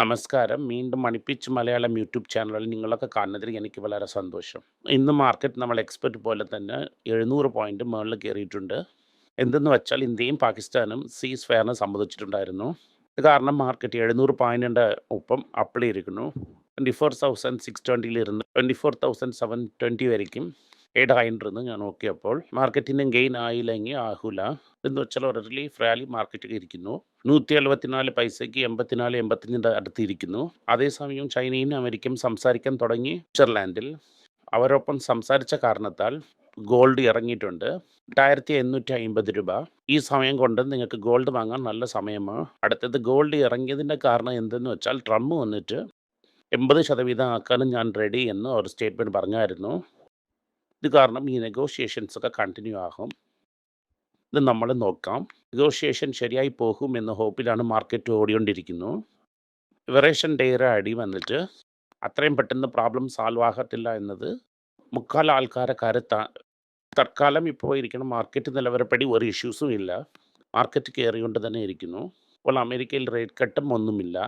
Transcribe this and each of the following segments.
നമസ്കാരം. വീണ്ടും മണിപ്പിച്ച് മലയാളം യൂട്യൂബ് ചാനലിൽ നിങ്ങളൊക്കെ കാണുന്നതിൽ എനിക്ക് വളരെ സന്തോഷം. ഇന്ന് മാർക്കറ്റ് നമ്മൾ എക്സ്പെക്റ്റ് പോലെ തന്നെ 700 പോയിന്റ് മുകളിൽ കയറിയിട്ടുണ്ട്. എന്തെന്ന് വെച്ചാൽ ഇന്ത്യയും പാകിസ്ഥാനും സീസ് ഫെയറിന് സമ്മതിച്ചിട്ടുണ്ടായിരുന്നു. ഇത് കാരണം മാർക്കറ്റ് എഴുന്നൂറ് പോയിന്റിന്റെ ഒപ്പം അപ്പ് ചെയ്തിരിക്കുന്നു. 24,620 ഇരുന്ന് 24,720 വരേക്കും ഏഡ് ആയിട്ടിരുന്നു ഞാൻ നോക്കിയപ്പോൾ. മാർക്കറ്റിന് ഗെയിൻ ആയില്ലെങ്കിൽ ആഹുല എന്ന് വെച്ചാൽ ഒരു റിലീഫ് റാലി മാർക്കറ്റ് ഇരിക്കുന്നു. 174 പൈസയ്ക്ക് 84, 85ന്റെ അടുത്തിരിക്കുന്നു അതേസമയം ചൈനയും അമേരിക്കയും സംസാരിക്കാൻ തുടങ്ങി സ്വിറ്റ്സർലാൻഡിൽ. അവരൊപ്പം സംസാരിച്ച കാരണത്താൽ ഗോൾഡ് ഇറങ്ങിയിട്ടുണ്ട്. 1850 രൂപ. ഈ സമയം കൊണ്ട് നിങ്ങൾക്ക് ഗോൾഡ് വാങ്ങാൻ നല്ല സമയമാണ്. അടുത്തത് ഗോൾഡ് ഇറങ്ങിയതിന്റെ കാരണം എന്തെന്ന് വെച്ചാൽ ട്രംപ് വന്നിട്ട് 80% ആക്കാനും ഞാൻ റെഡി എന്ന് ഒരു സ്റ്റേറ്റ്മെന്റ് പറഞ്ഞായിരുന്നു. ഇത് കാരണം ഈ നെഗോഷിയേഷൻസ് ഒക്കെ കണ്ടിന്യൂ ആകും. ഇത് നമ്മൾ നോക്കാം. നെഗോഷിയേഷൻ ശരിയായി പോകും എന്ന ഹോപ്പിലാണ് മാർക്കറ്റ് ഓടിക്കൊണ്ടിരിക്കുന്നു. ലിബറേഷൻ ഡേയുടെ അടി വന്നിട്ട് അത്രയും പെട്ടെന്ന് പ്രോബ്ലം സോൾവ് ആകത്തില്ല എന്നത് മുക്കാൽ ആൾക്കാരെ കാര്യത്താ തൽക്കാലം ഇപ്പോൾ ഇരിക്കുന്ന മാർക്കറ്റ് നിലവരപ്പടി ഒരു ഇഷ്യൂസും ഇല്ല. മാർക്കറ്റ് കയറിക്കൊണ്ട് തന്നെ ഇരിക്കുന്നു. അപ്പോൾ അമേരിക്കയിൽ റേറ്റ് കട്ടും ഒന്നുമില്ല.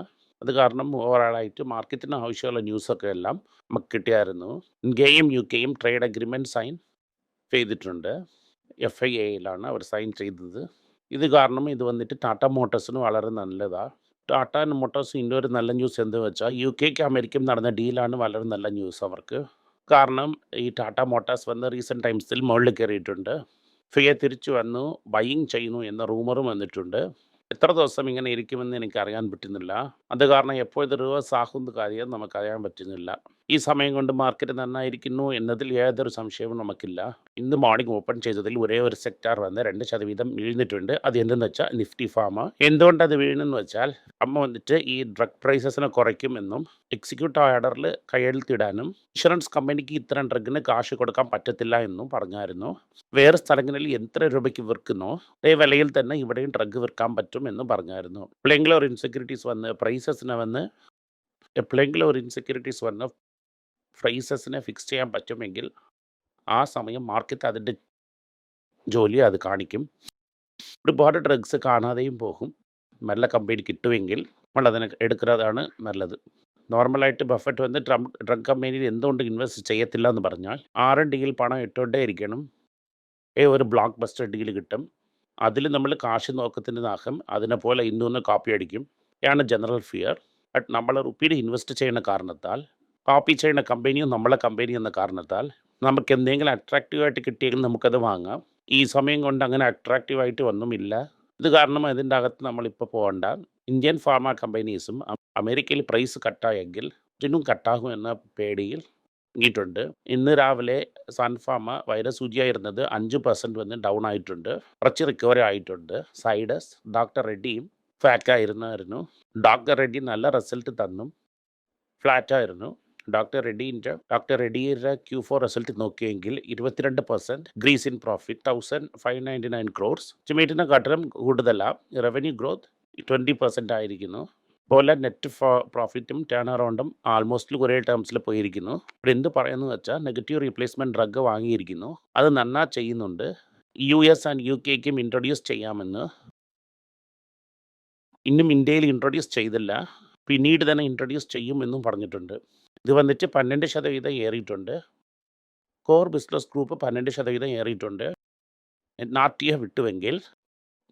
അത് കാരണം ഓവറാളായിട്ട് മാർക്കറ്റിന് ആവശ്യമുള്ള ന്യൂസൊക്കെ എല്ലാം നമുക്ക് കിട്ടിയായിരുന്നു. ഇന്ത്യയും യുകെയും ട്രേഡ് അഗ്രിമെന്റ് സൈൻ ചെയ്തിട്ടുണ്ട്. എഫ് ഐ എയിലാണ് അവർ സൈൻ ചെയ്തത്. ഇത് കാരണം ഇത് വന്നിട്ട് ടാറ്റ മോട്ടോഴ്സിന് വളരെ നല്ലതാണ് ടാറ്റ മോട്ടോഴ്സ് ഇന്നൊരു നല്ല ന്യൂസ് എന്ത് വെച്ചാൽ യു കെക്ക് അമേരിക്കയും നടന്ന ഡീലാണ് വളരെ നല്ല ന്യൂസ് അവർക്ക്. കാരണം ഈ ടാറ്റ മോട്ടോഴ്സ് വന്ന് റീസെന്റ് ടൈംസിൽ മുകളിൽ കയറിയിട്ടുണ്ട്. ഫിയെ തിരിച്ചു വന്നു ബൈയിങ് ചെയ്യുന്നു എന്ന റൂമറും വന്നിട്ടുണ്ട്. എത്ര ദിവസം ഇങ്ങനെ ഇരിക്കുമെന്ന് എനിക്ക് അറിയാൻ പറ്റുന്നില്ല. അത് കാരണം എപ്പോൾ ഇത് റിവേഴ്സ് ആകുന്ന കാര്യം നമുക്ക് അറിയാൻ പറ്റുന്നില്ല. ഈ സമയം കൊണ്ട് മാർക്കറ്റ് നന്നായിരിക്കുന്നു എന്നതിൽ യാതൊരു സംശയവും നമുക്കില്ല. ഇന്ന് മോർണിംഗ് ഓപ്പൺ ചെയ്തതിൽ ഒരേ ഒരു സെക്ടർ വന്ന് രണ്ട് ശതവീതം വീഴ്ന്നിട്ടുണ്ട്. അത് എന്തെന്ന് വെച്ചാൽ നിഫ്റ്റി ഫാർമ. എന്തുകൊണ്ട് അത് വീണെന്ന് വെച്ചാൽ അമ്മ വന്നിട്ട് ഈ ഡ്രഗ് പ്രൈസസിനെ കുറയ്ക്കുമെന്നും എക്സിക്യൂട്ടീവ് ഓർഡറിൽ കയ്യെഴുത്തിടാനും ഇൻഷുറൻസ് കമ്പനിക്ക് ഇത്തരം ഡ്രഗിന് കാശ് കൊടുക്കാൻ പറ്റത്തില്ല എന്നും പറഞ്ഞായിരുന്നു. വേറെ സ്ഥലങ്ങളിൽ എത്ര രൂപയ്ക്ക് വിൽക്കുന്നു അതേ വിലയിൽ തന്നെ ഇവിടെയും ഡ്രഗ് വിൽക്കാൻ പറ്റും എന്നും പറഞ്ഞായിരുന്നു. എപ്പോഴെങ്കിലും ഒരു ഇൻസെക്യൂരിറ്റീസ് വന്ന് പ്രൈസസിനെ വന്ന് എപ്പോഴെങ്കിലും ഒരു ഇൻസെക്യൂരിറ്റീസ് വന്ന് പ്രൈസസിനെ ഫിക്സ് ചെയ്യാൻ പറ്റുമെങ്കിൽ ആ സമയം മാർക്കറ്റ് അതിന്റെ ജോലി അത് കാണിക്കും. ഒരുപാട് ഡ്രഗ്സ് കാണാതെയും പോകും. നല്ല കമ്പനി കിട്ടുമെങ്കിൽ നമ്മൾ അതിനെ എടുക്കുന്നതാണ് നല്ലത്. നോർമലായിട്ട് ബഫറ്റ് വന്ന് ട്രം ഡ്രഗ് കമ്പനിയിൽ എന്തുകൊണ്ട് ഇൻവെസ്റ്റ് ചെയ്യത്തില്ല എന്ന് പറഞ്ഞാൽ ആർ&ഡിയിൽ പണം ഇട്ടുകൊണ്ടേ ഇരിക്കണം. ഏ ഒരു ബ്ലോക്ക് ബസ്റ്റർ ഡീൽ കിട്ടും. അതിൽ നമ്മൾ കാശ് നോക്കത്തിനതാകും അതിനെ പോലെ ഇന്നൊന്ന് കോപ്പി അടിക്കും. ആണ് ജനറൽ ഫിയർ. ബട്ട് നമ്മൾ റുപ്പിയിൽ ഇൻവെസ്റ്റ് ചെയ്യുന്ന കാരണത്താൽ കോപ്പി ചെയ്യുന്ന കമ്പനിയും നമ്മളെ കമ്പനി എന്ന കാരണത്താൽ നമുക്ക് എന്തെങ്കിലും അട്രാക്റ്റീവായിട്ട് കിട്ടിയെങ്കിൽ നമുക്കത് വാങ്ങാം. ഈ സമയം കൊണ്ട് അങ്ങനെ അട്രാക്റ്റീവായിട്ട് ഒന്നുമില്ല. ഇത് കാരണം അതിന്റെ അകത്ത് നമ്മളിപ്പോൾ പോകണ്ട. ഇന്ത്യൻ ഫാർമ കമ്പനീസും അമേരിക്കയിൽ പ്രൈസ് കട്ടായെങ്കിൽ ഇതിനും കട്ടാകും എന്ന പേടിയിൽ ഇറങ്ങിയിട്ടുണ്ട്. ഇന്ന് രാവിലെ സൺഫാമ വൈറസ് സൂചിയായിരുന്നത് 5% വന്ന് ഡൗൺ ആയിട്ടുണ്ട്. കുറച്ച് റിക്കവറി ആയിട്ടുണ്ട്. സൈഡസ് ഡോക്ടർ റെഡ്ഡിയും ഫാക്കായിരുന്നായിരുന്നു ഡോക്ടർ റെഡ്ഡി നല്ല റിസൾട്ട് തന്നും ഫ്ലാറ്റ് ആയിരുന്നു. ഡോക്ടർ റെഡ്ഡിന്റെ ഡോക്ടർ റെഡ്ഡിയുടെ Q4 റിസൾട്ട് നോക്കിയെങ്കിൽ 22% ഗ്രീസ് ഇൻ പ്രോഫിറ്റ് 1,599 ക്രോർസ് എസ്റ്റിമേറ്റിനെക്കാട്ടിലും കൂടുതലാണ് റവന്യൂ ഗ്രോത്ത് 20% ആയിരിക്കുന്നു. പോലെ നെറ്റ് പ്രോഫിറ്റും ടേൺ അറൗണ്ടും ആൾമോസ്റ്റ് കുറേ ടേംസിൽ പോയിരിക്കുന്നു. ഇവിടെ എന്ത് പറയുന്നു വെച്ചാൽ നെഗറ്റീവ് റീപ്ലേസ്മെന്റ് ഡ്രഗ് വാങ്ങിയിരിക്കുന്നു. അത് നന്നാ ചെയ്യുന്നുണ്ട്. യു എസ് ആൻഡ് യു കെക്കും ഇൻട്രൊഡ്യൂസ് ചെയ്യാമെന്ന് ഇന്നും ഇന്ത്യയിൽ ഇൻട്രൊഡ്യൂസ് ചെയ്തില്ല. പിന്നീട് തന്നെ ഇൻട്രൊഡ്യൂസ് ചെയ്യുമെന്നും പറഞ്ഞിട്ടുണ്ട്. ഇത് വന്നിട്ട് 12% ഏറിയിട്ടുണ്ട്. കോർ ബിസിനസ് ഗ്രൂപ്പ് 12% ഏറിയിട്ടുണ്ട്. നാറ്റിയെ വിട്ടുവെങ്കിൽ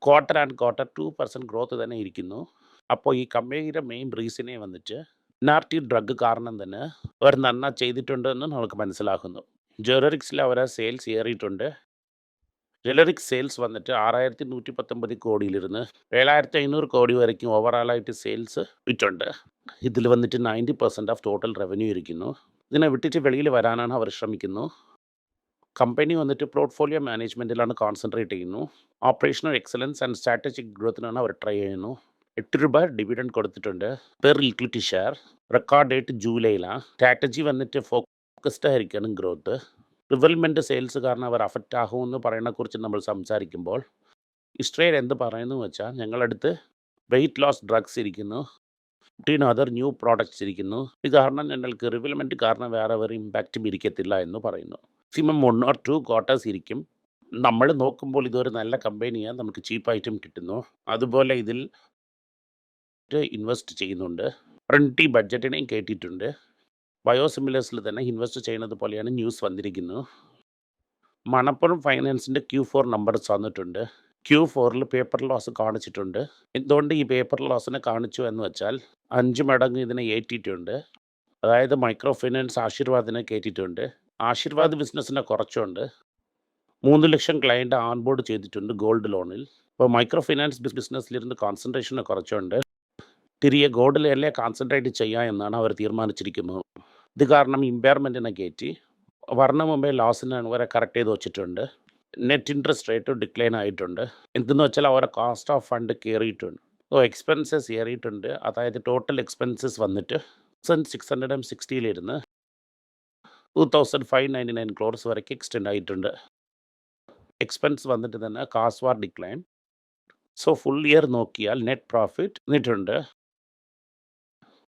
quarter and quarter two percent growth തന്നെ ഇരിക്കുന്നു. അപ്പോൾ ഈ കമ്പനിയുടെ മെയിൻ റീസണേ വന്നിട്ട് നാർട്ടി ഡ്രഗ് കാരണം തന്നെ അവർ നന്നാ ചെയ്തിട്ടുണ്ടെന്ന് നമുക്ക് മനസ്സിലാക്കുന്നു ജനറിക്സിൽ അവരെ സെയിൽസ് ഏറിയിട്ടുണ്ട്. ജനറിക് സെയിൽസ് വന്നിട്ട് 6,119 കോടിയിലിരുന്ന് 7,500 കോടി വരയ്ക്കും ഓവറോളായിട്ട് സെയിൽസ് വിറ്റുണ്ട്. ഇതിൽ വന്നിട്ട് 90% ഓഫ് ടോട്ടൽ റവന്യൂ ഇരിക്കുന്നു. ഇതിനെ വിട്ടിട്ട് വെളിയിൽ വരാനാണ് അവർ ശ്രമിക്കുന്നു. കമ്പനി വന്നിട്ട് പോർട്ട്ഫോളിയോ മാനേജ്മെന്റിലാണ് കോൺസെൻട്രേറ്റ് ചെയ്യുന്നു. ഓപ്പറേഷണൽ എക്സലൻസ് ആൻഡ് സ്ട്രാറ്റജിക് ഗ്രോത്തിനാണ് അവർ ട്രൈ ചെയ്യുന്നു. എട്ട് രൂപ ഡിവിഡൻഡ് കൊടുത്തിട്ടുണ്ട്. Per equity share. Record date ജൂലൈയിലാണ്. Strategy വന്നിട്ട് ഫോക്കസ്ഡ് ആയിരിക്കണം ഗ്രോത്ത്. റിവൽമെന്റ് സെയിൽസ് കാരണം അവർ അഫക്റ്റ് ആകുമെന്ന് പറയണക്കുറിച്ച് നമ്മൾ സംസാരിക്കുമ്പോൾ ഇസ്രയേൽ എന്ത് പറയുന്നു വെച്ചാൽ ഞങ്ങളടുത്ത് വെയിറ്റ് ലോസ് ഡ്രഗ്സ് ഇരിക്കുന്നു. ടീൻ അതർ ന്യൂ പ്രോഡക്ട്സ് ഇരിക്കുന്നു. ഇത് കാരണം ഞങ്ങൾക്ക് റിവൽമെന്റ് കാരണം വേറെ ഒരു ഇമ്പാക്റ്റും ഇരിക്കത്തില്ല എന്ന് പറയുന്നു. Maximum one or two quarters ഇരിക്കും. നമ്മൾ നോക്കുമ്പോൾ ഇതൊരു നല്ല കമ്പനിയാണ് നമുക്ക് ചീപ്പ് ആയിട്ടും കിട്ടുന്നു. അതുപോലെ ഇതിൽ ഇൻവെസ്റ്റ് ചെയ്യുന്നുണ്ട്. ട്വന്റി ബഡ്ജറ്റിനെയും കയറ്റിയിട്ടുണ്ട് ബയോസിമിലേഴ്സിൽ തന്നെ ഇൻവെസ്റ്റ് ചെയ്യുന്നത് പോലെയാണ് ന്യൂസ് വന്നിരിക്കുന്നത് മണപ്പുറം ഫൈനാൻസിന്റെ ക്യൂ ഫോർ നമ്പർസ് വന്നിട്ടുണ്ട് ക്യൂ ഫോറിൽ പേപ്പർ ലോസ് കാണിച്ചിട്ടുണ്ട്. എന്തുകൊണ്ട് ഈ പേപ്പർ ലോസിനെ കാണിച്ചു എന്ന് വെച്ചാൽ അഞ്ച് മടങ്ങ് ഇതിനെ ഏറ്റിയിട്ടുണ്ട്. അതായത് മൈക്രോ ഫിനാൻസ് ആശീർവാദിനെ കയറ്റിയിട്ടുണ്ട്. ആശീർവാദ് ബിസിനസ്സിനെ കുറച്ചുണ്ട്. മൂന്ന് ലക്ഷം ക്ലയന്റ് ഓൺബോർഡ് ചെയ്തിട്ടുണ്ട് ഗോൾഡ് ലോണിൽ. ഇപ്പോൾ മൈക്രോ ഫൈനാൻസ് ബിസിനസ്സിലിരുന്ന് കോൺസെൻട്രേഷനെ കുറച്ചുണ്ട്. തിരികെ ഗോൾഡിലല്ലേ കോൺസെൻട്രേറ്റ് ചെയ്യുക എന്നാണ് അവർ തീരുമാനിച്ചിരിക്കുന്നത്. ഇത് കാരണം ഇമ്പയർമെന്റിനെ കയറ്റി വർണ മുമ്പേ ലോസിന് വരെ കറക്റ്റ് ചെയ്ത് വെച്ചിട്ടുണ്ട്. നെറ്റ് ഇൻട്രസ്റ്റ് റേറ്റ് ഡിക്ലൈൻ ആയിട്ടുണ്ട്. എന്തെന്ന് വെച്ചാൽ അവരുടെ കോസ്റ്റ് ഓഫ് ഫണ്ട് കയറിയിട്ടുണ്ട് സോ എക്സ്പെൻസസ് കയറിയിട്ടുണ്ട് അതായത് ടോട്ടൽ എക്സ്പെൻസസ് വന്നിട്ട് six hundred and സിക്സ്റ്റിയിലിരുന്ന് two thousand five ninety nine crores വരയ്ക്ക് extend ആയിട്ടുണ്ട്. എക്സ്പെൻസ് വന്നിട്ട് തന്നെ കാസ്വാർ ഡിക്ലൈൻ സോ ഫുൾ ഇയർ നോക്കിയാൽ നെറ്റ് പ്രോഫിറ്റ് എന്നിട്ടുണ്ട്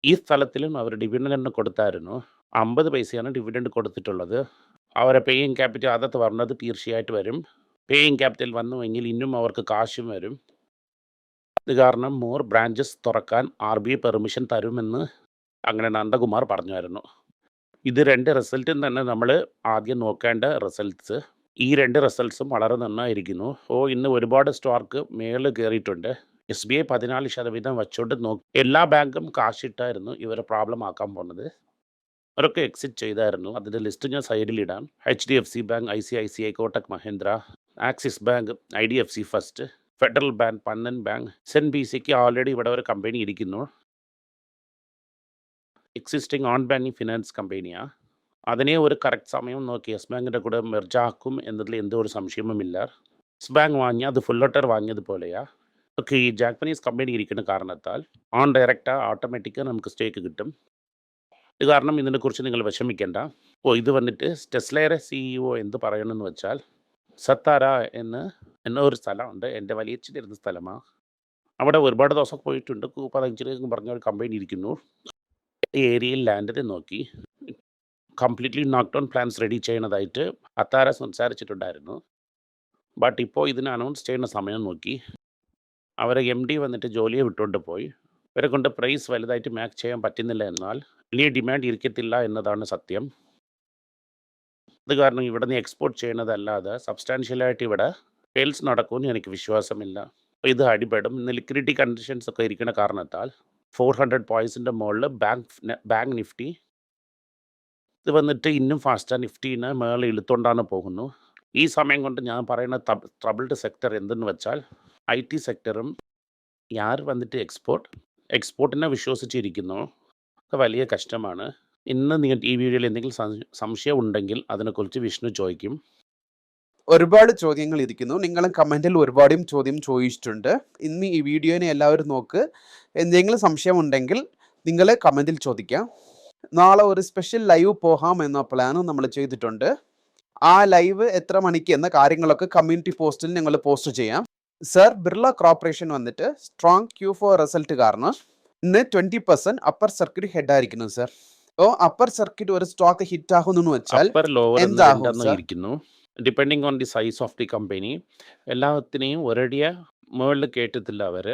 ഈ സ്ഥലത്തിലും അവർ ഡിവിഡൻഡ് കൊടുത്തായിരുന്നു. അമ്പത് പൈസയാണ് ഡിവിഡൻഡ് കൊടുത്തിട്ടുള്ളത്. അവരെ പേയിങ് ക്യാപിറ്റൽ അതത് പറഞ്ഞത് തീർച്ചയായിട്ട് വരും. പേയിങ് ക്യാപിറ്റൽ വന്നുവെങ്കിൽ ഇന്നും അവർക്ക് കാശും വരും. ഇത് കാരണം മോർ ബ്രാഞ്ചസ് തുറക്കാൻ ആർ ബി ഐ പെർമിഷൻ തരുമെന്ന് അങ്ങനെ നന്ദകുമാർ പറഞ്ഞായിരുന്നു ഇത് രണ്ട് റിസൾട്ടും തന്നെ നമ്മൾ ആദ്യം നോക്കേണ്ട റിസൾട്ട്സ് ഈ രണ്ട് റിസൾട്ട്സും വളരെ നന്നായിരിക്കുന്നു. ഓ ഇന്ന് ഒരുപാട് സ്റ്റോർക്ക് മേളിൽ കയറിയിട്ടുണ്ട്. എസ് ബി ഐ പതിനാല് ശതവീതം വെച്ചോണ്ട് നോക്കി. എല്ലാ ബാങ്കും കാശിട്ടായിരുന്നു ഇവരെ പ്രോബ്ലം ആക്കാൻ പോകുന്നത് അവരൊക്കെ എക്സിറ്റ് ചെയ്തായിരുന്നു. അതിന്റെ ലിസ്റ്റ് ഞാൻ സൈഡിലിടാം H D F C bank I C I C I Kotak Mahindra Axis bank I D F C first federal bank Bandhan bank Sen ബി സിക്ക് ഓൾറെഡി ഇവിടെ ഒരു കമ്പനി ഇരിക്കുന്നു. എക്സിസ്റ്റിംഗ് ഓൺ ബാങ്കിങ് ഫിനാൻസ് കമ്പനിയാണ് അതിനെ ഒരു കറക്റ്റ് സമയം നോക്കി. യെസ് ബാങ്കിന്റെ കൂടെ മെർജാക്കും എന്നതിൽ എന്തോ ഒരു സംശയവുമില്ല യെസ് ബാങ്ക് വാങ്ങി അത് ഫുള്ളട്ടർ വാങ്ങിയതുപോലെയാ ഒക്കെ ഈ ജാപ്പനീസ് കമ്പനി ഇരിക്കുന്ന കാരണത്താൽ ഓൺ ഡയറക്റ്റാ ഓട്ടോമാറ്റിക്കാ നമുക്ക് സ്റ്റേക്ക് കിട്ടും. ഇത് കാരണം ഇതിനെക്കുറിച്ച് നിങ്ങൾ വിഷമിക്കേണ്ട. ഓ ഇത് വന്നിട്ട് ടെസ്ലയുടെ സിഇഒ എന്ത് പറയണമെന്ന് വെച്ചാൽ സത്താര എന്ന് എന്ന ഒരു സ്ഥലമുണ്ട്. എന്റെ വലിയച്ഛനിരുന്ന സ്ഥലമാണ് അവിടെ ഒരുപാട് ദിവസം പോയിട്ടുണ്ട്. പതിനഞ്ചിലേക്ക് പറഞ്ഞ ഒരു കമ്പനി ഇരിക്കുന്നു. ഈ ഏരിയയിൽ ലാൻഡിനെ നോക്കി. Completely knock down plans ready ചെയ്യണതായിട്ട് അത്താര സംസാരിച്ചിട്ടുണ്ടായിരുന്നു. ബട്ട് ഇപ്പോൾ ഇതിനെ അനൗൺസ് ചെയ്യുന്ന സമയം നോക്കി. അവരെ എം ഡി വന്നിട്ട് ജോലിയെ വിട്ടുകൊണ്ട് പോയി. ഇവരെ കൊണ്ട് പ്രൈസ് വലുതായിട്ട് മാച്ച് ചെയ്യാൻ പറ്റുന്നില്ല എന്നാൽ വലിയ ഡിമാൻഡ് ഇരിക്കത്തില്ല എന്നതാണ് സത്യം. അത് കാരണം ഇവിടെ നിന്ന് എക്സ്പോർട്ട് ചെയ്യുന്നതല്ലാതെ സബ്സ്റ്റാൻഷ്യലായിട്ട് ഇവിടെ സെയിൽസ് നടക്കുമെന്ന് എനിക്ക് വിശ്വാസമില്ല. അപ്പോൾ ഇത് അടിപെടും. ഇന്ന് ലിക്വിഡിറ്റി കണ്ടീഷൻസ് ഒക്കെ ഇരിക്കുന്ന കാരണത്താൽ ഫോർ ഹൺഡ്രഡ് പോയിൻസിന്റെ മുകളിൽ ബാങ്ക് ബാങ്ക് നിഫ്റ്റി ഇത് വന്നിട്ട് ഇന്നും ഫാസ്റ്റാണ് നിഫ്റ്റീനെ മേളിൽ ഇழுത്തോണ്ടാണ് പോകുന്നു. ഈ സമയം കൊണ്ട് ഞാൻ പറയുന്ന ട്രബിൾഡ് സെക്ടർ എന്തെന്ന് വെച്ചാൽ ഐ ടി സെക്ടറും യാർ വന്നിട്ട് എക്സ്പോർട്ട് എക്സ്പോർട്ടിനെ വിശ്വസിച്ചിരിക്കുന്നു. ഒക്കെ വലിയ കഷ്ടമാണ്. ഇന്ന് നിങ്ങൾ ഈ വീഡിയോയിൽ എന്തെങ്കിലും സംശയം ഉണ്ടെങ്കിൽ അതിനെക്കുറിച്ച് വിഷ്ണു ചോദിക്കും. ഒരുപാട് ചോദ്യങ്ങൾ ഇരിക്കുന്നു. നിങ്ങളും കമന്റിൽ ഒരുപാടും ചോദ്യം ചോദിച്ചിട്ടുണ്ട്. ഇന്ന് ഈ വീഡിയോനെ എല്ലാവരും നോക്ക്. എന്തെങ്കിലും സംശയം ഉണ്ടെങ്കിൽ നിങ്ങൾ കമന്റിൽ ചോദിക്കാം. നാളെ ഒരു സ്പെഷ്യൽ ലൈവ് പോകാം എന്ന പ്ലാനും നമ്മൾ ചെയ്തിട്ടുണ്ട്. ആ ലൈവ് എത്ര മണിക്ക് എന്ന കാര്യങ്ങളൊക്കെ കമ്മ്യൂണിറ്റി പോസ്റ്റിൽ ഞങ്ങൾ പോസ്റ്റ് ചെയ്യാം. സർ ബിർള കോർപ്പറേഷൻ വന്നിട്ട് സ്ട്രോങ് ക്യൂ ഫോർ റിസൾട്ട് കാരണം ഇന്ന് twenty percent upper circuit hit ആയിരിക്കുന്നു സർ ഓ അപ്പർ സർക്യൂട്ട് ഒരു സ്റ്റോക്ക് ഹിറ്റ് ആകുന്നു വെച്ചാൽ depending on the size of the company എല്ലാത്തിനെയും ഒരടിയ മുകളിൽ കേട്ടത്തില്ല അവർ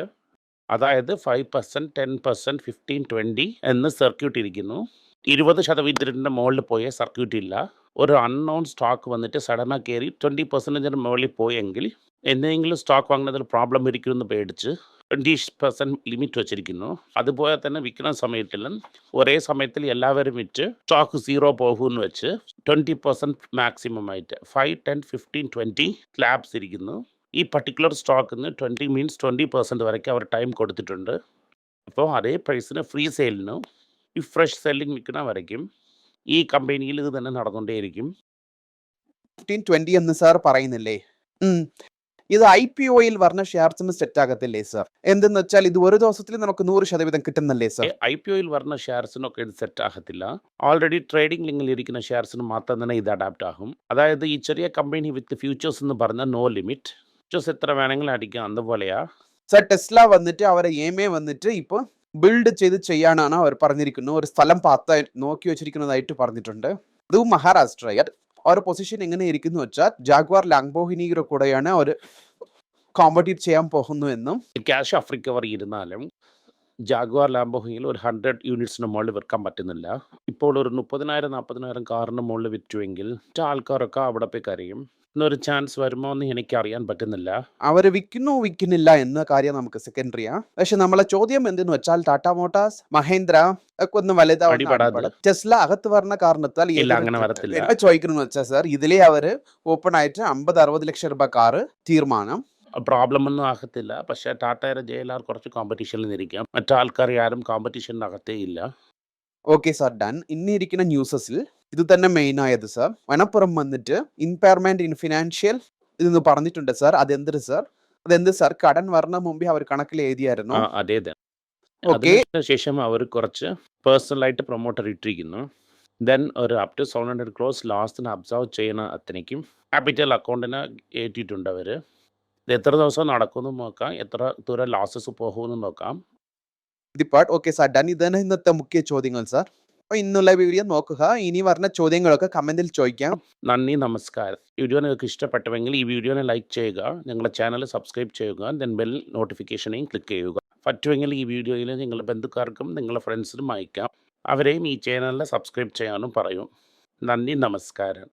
അതായത് five percent ten percent fifteen twenty എന്ന് സർക്യൂട്ട് ഇരിക്കുന്നു. ഇരുപത് ശതമാനത്തിന്റെ മുകളിൽ പോയ സർക്യൂട്ട് ഇല്ല. ഒരു അൺനോൺ സ്റ്റോക്ക് വന്നിട്ട് സഡനാ കയറി ട്വന്റി പെർസെന്റേജിന് മുകളിൽ പോയെങ്കിൽ എന്തെങ്കിലും സ്റ്റോക്ക് വാങ്ങുന്നതിൽ പ്രോബ്ലം ഇരിക്കുമെന്ന് പേടിച്ച് ട്വന്റി പെർസെന്റ് ലിമിറ്റ് വെച്ചിരിക്കുന്നു. അതുപോലെ തന്നെ വിൽക്കുന്ന സമയത്തിലും ഒരേ സമയത്തിൽ എല്ലാവരും വിറ്റ് സ്റ്റോക്ക് സീറോ പോകുമെന്ന് വെച്ച് ട്വന്റി പെർസെന്റ് മാക്സിമം ആയിട്ട് five ten fifteen twenty slabs ഇരിക്കുന്നു. ഈ പർട്ടിക്കുലർ സ്റ്റോക്കിന് ട്വന്റി മീൻസ് ട്വന്റി പെർസെന്റ് വരയ്ക്ക് അവർ ടൈം കൊടുത്തിട്ടുണ്ട്. അപ്പോൾ അതേ പ്രൈസിന് ഫ്രീ സെയിലിനും ഈ ഫ്രഷ് സെല്ലിംഗ് വിൽക്കുന്ന വരയ്ക്കും. ഈ കമ്പനിയിൽ ഇത് തന്നെ നടന്നുകൊണ്ടേയിരിക്കും. ഫിഫ്റ്റീൻ ട്വന്റി എന്ന് സാർ പറയുന്നില്ലേ. ഇത് ഐ പി ഒയിൽ വരുന്ന ഷെയർസിന് സെറ്റ് ആകത്തില്ലേ സർ എന്തെന്ന് വെച്ചാൽ ഇത് ഒരു ദിവസത്തിൽ നമുക്ക് നൂറ് ശതവീതം കിട്ടുന്നല്ലേ സാർ ഐ പി ഒയിൽ വരുന്ന ഷെയർസിനൊക്കെ ഇത് സെറ്റ് ആകത്തില്ല. ഓൾറെഡി ട്രേഡിംഗ് ലിങ്കിൽ ഇരിക്കുന്ന ഷെയർസിന് മാത്രം തന്നെ ഇത് അഡാപ്റ്റ് ആകും. അതായത് ഈ ചെറിയ കമ്പനി വിത്ത് ഫ്യൂച്ചേഴ്സ് എന്ന് പറഞ്ഞ നോ ലിമിറ്റ് ഫ്യൂച്ചേഴ്സ് എത്ര വേണമെങ്കിലും അടിക്കാം അതുപോലെയാ സർ ടെസ്ല വന്നിട്ട് അവരെ എമേ വന്നിട്ട് ഇപ്പൊ ബിൽഡ് ചെയ്ത് ചെയ്യാനാണ് അവർ പറഞ്ഞിരിക്കുന്നത്. ഒരു സ്ഥലം പാത്ത നോക്കി വെച്ചിരിക്കുന്നതായിട്ട് പറഞ്ഞിട്ടുണ്ട്. അതും മഹാരാഷ്ട്ര ഒരു പൊസിഷൻ എങ്ങനെ ഇരിക്കുന്നു വെച്ചാൽ ജാഗ്വാർ ലാംഗ്ബോഹിനിയുടെ കൂടെയാണ് അവർ കോമ്പറ്റീറ്റ് ചെയ്യാൻ പോകുന്നു എന്നും ക്യാഷ് ഓഫ് റിക്കവറി ഇരുന്നാലും ജാഗ്വാർ ലാംബോഹിയിൽ ഒരു 100 യൂണിറ്റ്സിന് മുകളിൽ വിൽക്കാൻ പറ്റുന്നില്ല. ഇപ്പോൾ ഒരു 30,000 40,000 കാറിന് മുകളിൽ വിറ്റുവെങ്കിൽ ആൾക്കാരൊക്കെ അവിടെ പോയി കരയും. ഇന്നൊരു ചാൻസ് വരുമോ എന്ന് എനിക്ക് അറിയാൻ പറ്റുന്നില്ല. അവർ വിൽക്കുന്നോ വിൽക്കുന്നില്ല എന്ന കാര്യം നമുക്ക് സെക്കൻഡറിയാ. പക്ഷെ നമ്മളെ ചോദ്യം എന്തെന്ന് വെച്ചാൽ ടാറ്റ മോട്ടോഴ്സ്, മഹേന്ദ്ര ഒക്കെ ഒന്ന് വലുതാവുന്ന ടെസ്ല അകത്ത് വരുന്ന കാരണത്താൽ അങ്ങനെ വരത്തില്ല. ചോദിക്കണമെന്ന് വെച്ചാൽ സാർ ഇതിലേ അവർ ഓപ്പൺ ആയിട്ട് 50 60 ലക്ഷം രൂപ കാറ് തീരുമാനം. പ്രോബ്ലം ഒന്നും ആകത്തില്ല. പക്ഷേ ടാറ്റയുടെ ജെ.എൽ.ആർ കുറച്ച് കോമ്പറ്റീഷനിൽ നിന്നിരിക്കാം. മറ്റാൾക്കാർ ആരും കോമ്പറ്റീഷനകത്തേ അകത്തേ ഇല്ല. Okay sir done. ഇന്നിരിക്കുന്ന ന്യൂസസിൽ ഇത് തന്നെ മെയിൻ ആയത് സാർ. മണപ്പുറം വന്നിട്ട് ഇൻപയർമെന്റ് ഇൻ ഫിനാൻഷ്യൽ ഇതെന്ന് പറഞ്ഞിട്ടുണ്ട് സാർ. അതെന്ത് സാർ? അതെന്ത് സാർ? കടൻ വരണ മുമ്പേ അവർ കണക്കിൽ എഴുതിയായിരുന്നു അതെ. ഓക്കെ. അതിനുശേഷം അവർ കുറച്ച് പേഴ്സണലായിട്ട് പ്രൊമോട്ടർ ഇട്ടിരിക്കുന്നു. ദെൻ ഒരു up to seven hundred cross ലാസ്റ്റിന് observe ചെയ്യുന്ന അത്രയ്ക്കും ക്യാപിറ്റൽ അക്കൗണ്ടിന് ഏറ്റിട്ടുണ്ട് അവർ. ഇത് എത്ര ദിവസം നടക്കുമെന്ന് നോക്കാം. എത്ര ദൂരം ലാസസ് പോകുമെന്ന് നോക്കാം. Okay sir done. ഇതാണ് ഇന്നത്തെ മുഖ്യ ചോദ്യങ്ങൾ സാർ. ഇന്നുള്ള വീഡിയോ നോക്കുക. ഇനി പറഞ്ഞ ചോദ്യങ്ങളൊക്കെ കമന്റിൽ ചോദിക്കാം. നന്ദി, നമസ്കാരം. വീഡിയോ നിങ്ങൾക്ക് ഇഷ്ടപ്പെട്ടുവെങ്കിൽ ഈ വീഡിയോനെ ലൈക്ക് ചെയ്യുക. ഞങ്ങളുടെ ചാനൽ സബ്സ്ക്രൈബ് ചെയ്യുക. ദെൻ ബെൽ നോട്ടിഫിക്കേഷനെയും ക്ലിക്ക് ചെയ്യുക. പറ്റുമെങ്കിൽ ഈ വീഡിയോയിൽ നിങ്ങളുടെ ബന്ധുക്കാർക്കും നിങ്ങളുടെ ഫ്രണ്ട്സിനും അയക്കാം. അവരെയും ഈ ചാനലിൽ സബ്സ്ക്രൈബ് ചെയ്യാനും പറയും നന്ദി, നമസ്കാരം.